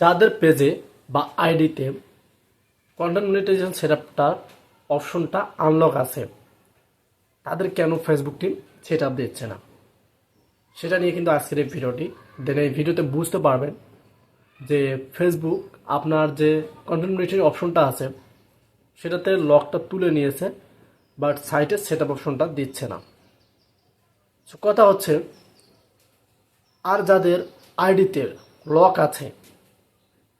যাদের পেজে বা আইডিতে কন্টেন্ট মনিটাইজেশন সেটআপটার অপশনটা আনলক আছে, তাদের কেন ফেসবুক টিম সেট আপ দিচ্ছে না? সেটা নিয়ে কিন্তু আজকের এই ভিডিওটি। দেন এই ভিডিওতে বুঝতে পারবেন যে ফেসবুক আপনার যে কন্টেন্ট মনিটাইজেশন অপশনটা আছে, সেটাতে লকটা তুলে নিয়েছে বাট সাইটে সেট আপ অপশনটা দিচ্ছে না। কথা হচ্ছে, আর যাদের আইডিতে লক আছে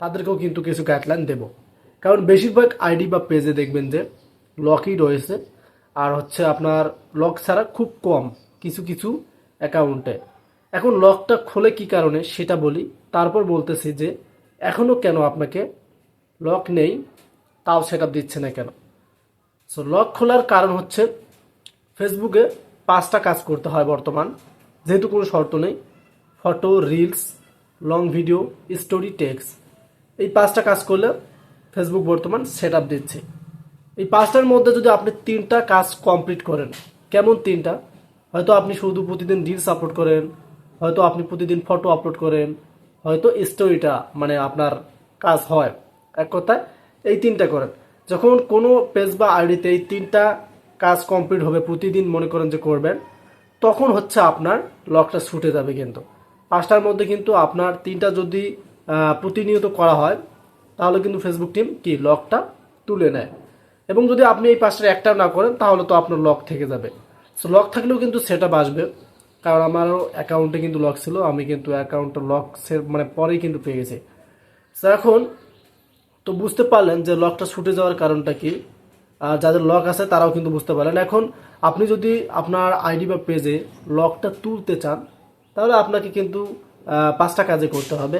তাদেরকেও কিন্তু কিছু গাইডলাইন দেব। কারণ বেশিরভাগ আইডি বা পেজে দেখবেন যে লকই রয়েছে। আর হচ্ছে আপনার লক ছাড়া খুব কম কিছু কিছু অ্যাকাউন্টে এখন লকটা খোলে কি কারণে সেটা বলি। তারপর বলতেছি যে এখনও কেন আপনাকে লক নেই, তাও সেটা দিচ্ছে না কেন? সো লক খোলার কারণ হচ্ছে ফেসবুকে পাঁচটা কাজ করতে হয় বর্তমান। যেহেতু কোনো শর্ত নেই। Photo reels long video story text এই পাঁচটা কাজ করলে ফেসবুক বর্তমান সেট আপ দিচ্ছে। এই পাঁচটার মধ্যে যদি আপনি তিনটা কাজ কমপ্লিট করেন, কেমন তিনটা? হয়তো আপনি শুধু প্রতিদিন রিলস আপলোড করেন, হয়তো আপনি প্রতিদিন ফটো আপলোড করেন, হয়তো স্টোরিটা মানে আপনার কাজ হয়। এক কথায় এই তিনটা করেন। যখন কোনো পেজ বা আইডিতে এই তিনটা কাজ কমপ্লিট হবে, প্রতিদিন মনে করেন যে করবেন, তখন হচ্ছে আপনার লকটা ছুটে যাবে কিন্তু। পাঁচটার মধ্যে কিন্তু আপনার তিনটা যদি প্রতিনিয়ত করা হয়, তাহলে কিন্তু ফেসবুক টিম কি লকটা তুলে নেয়। এবং যদি আপনি এই পাঁচটার একটা না করেন, তাহলে তো আপনার লক থেকে যাবে। সো লক থাকলেও কিন্তু সেটা আসবে। কারণ আমারও অ্যাকাউন্টে কিন্তু লক ছিল, আমি কিন্তু অ্যাকাউন্টটা লক মানে পরেই কিন্তু পেয়ে গেছি। তো এখন তো বুঝতে পারলেন যে লকটা ছুটে যাওয়ার কারণটা কি। যাদের লক আছে, তারাও কিন্তু বুঝতে পারলেন। এখন আপনি যদি আপনার আইডি বা পেজে লকটা তুলতে চান, তাহলে আপনাকে কিন্তু পাঁচটা কাজে করতে হবে।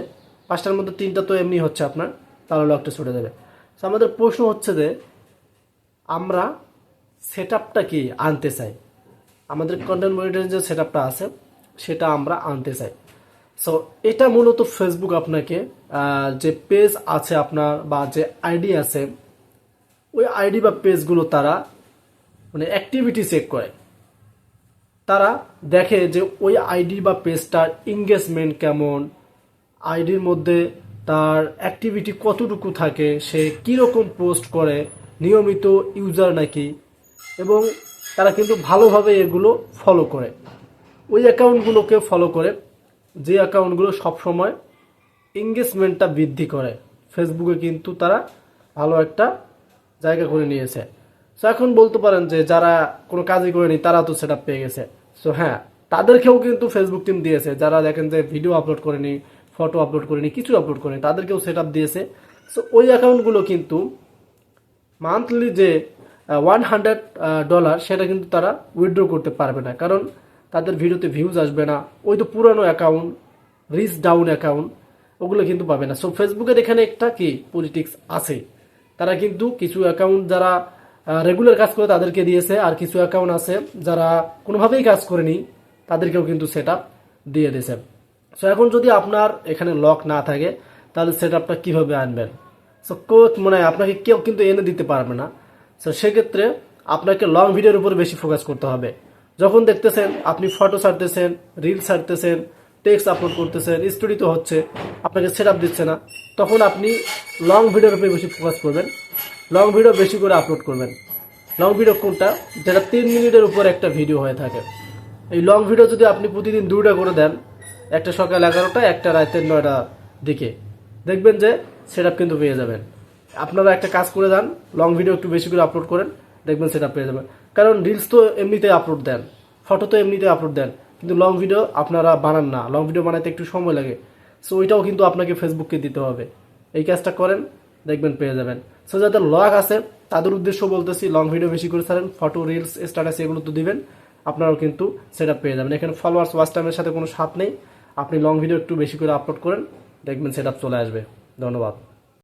পাঁচটার মধ্যে তিনটা তো এমনি হচ্ছে আপনার, তাহলে লকটা ছুটে যাবে। তো আমাদের প্রশ্ন হচ্ছে যে, আমরা সেট আপটা কি আনতে চাই? আমাদের কন্টেন্ট মনিটরিং যে সেট আপটা আছে, সেটা আমরা আনতে চাই। সো এটা মূলত ফেসবুক আপনাকে যে পেজ আছে আপনার বা যে আইডি আছে, ওই আইডি বা পেজগুলো তারা মানে অ্যাক্টিভিটি চেক করে। তারা দেখে যে ওই আইডি বা পেজটার এঙ্গেজমেন্ট কেমন আইডির মধ্যে তার অ্যাক্টিভিটি কতটুকু থাকে, সে কীরকম পোস্ট করে, নিয়মিত ইউজার নাকি, এবং তারা কিন্তু ভালোভাবে এগুলো ফলো করে। ওই অ্যাকাউন্টগুলোকে ফলো করে, যে অ্যাকাউন্টগুলো সবসময় এঙ্গেজমেন্টটা বৃদ্ধি করে ফেসবুকে কিন্তু তারা ভালো একটা জায়গা করে নিয়েছে। সো এখন বলতে পারেন যে যারা কোনো কাজই করেনি, তারা তো সেটা পেয়ে গেছে। সো হ্যাঁ তাদেরকেও কিন্তু ফেসবুক টিম দিয়েছে। যারা দেখেন যে ভিডিও আপলোড করেনি ফটো আপলোড করেনি, কিছু আপলোড করেনি, তাদেরকেও সেট আপ দিয়েছে। সো ওই অ্যাকাউন্টগুলো কিন্তু মান্থলি যে ওয়ান হান্ড্রেড ডলার সেটা কিন্তু তারা উইথড্র করতে পারবে না। কারণ তাদের ভিডিওতে ভিউজ আসবে না। ওই তো পুরানো অ্যাকাউন্ট রিচ ডাউন অ্যাকাউন্ট ওগুলো কিন্তু পাবে না। সো ফেসবুকের এখানে একটা কি পলিটিক্স আছে। তারা কিন্তু কিছু অ্যাকাউন্ট যারা রেগুলার কাজ করে তাদেরকে দিয়েছে, আর কিছু অ্যাকাউন্ট আছে যারা কোনোভাবেই কাজ করেনি, তাদেরকেও কিন্তু সেট দিয়ে দিয়েছে। সো এখন যদি আপনার এখানে লক না থাকে, তাহলে সেট আপটা কীভাবে আনবেন? সো কোচ মানে আপনাকে কেউ কিন্তু এনে দিতে পারবে না। সো সেক্ষেত্রে আপনাকে লং ভিডিওর উপর বেশি ফোকাস করতে হবে। যখন দেখতেছেন আপনি ফটো ছাড়তেছেন রিল ছাড়তেছেন টেক্সট আপলোড করতেছেন স্টোরি তো হচ্ছে, আপনাকে সেট আপ দিচ্ছে না, তখন আপনি লং ভিডিওর উপরে বেশি ফোকাস করবেন। লং ভিডিও বেশি করে আপলোড করবেন। লং ভিডিও কোনটা? যেটা তিন মিনিটের উপর একটা ভিডিও হয়ে থাকে। এই লং ভিডিও যদি আপনি প্রতিদিন দুইটা করে দেন একটা সকাল এগারোটা, একটা রাতের নয়টা দিকে। দেখবেন যে সেট কিন্তু পেয়ে যাবেন। আপনারা একটা কাজ করে দেন লং ভিডিও একটু বেশি করে আপলোড করেন, দেখবেন সেটা পেয়ে যাবেন। কারণ রিলস তো এমনিতেই আপলোড দেন ফটো তো এমনিতেই আপলোড দেন, কিন্তু লং ভিডিও আপনারা বানান না। লং ভিডিও বানাতে একটু সময় লাগে। সো ওইটাও কিন্তু আপনাকে ফেসবুককে দিতে হবে। এই কাজটা করেন, দেখবেন পেয়ে যাবেন। সো যাদের লগ আছে, তাদের উদ্দেশ্য বলতেছি লং ভিডিও বেশি করে ছাড়েন ফটো রিলস স্ট্যাটাস এগুলো তো দিবেন, আপনারাও কিন্তু সেটা পেয়ে যাবেন। এখানে ফলোয়ার্স ওয়াচ টাইমের সাথে কোনো সাথ নেই। আপনি লং ভিডিও একটু বেশি করে আপলোড করেন দেখবেন সেট চলে আসবে। ধন্যবাদ।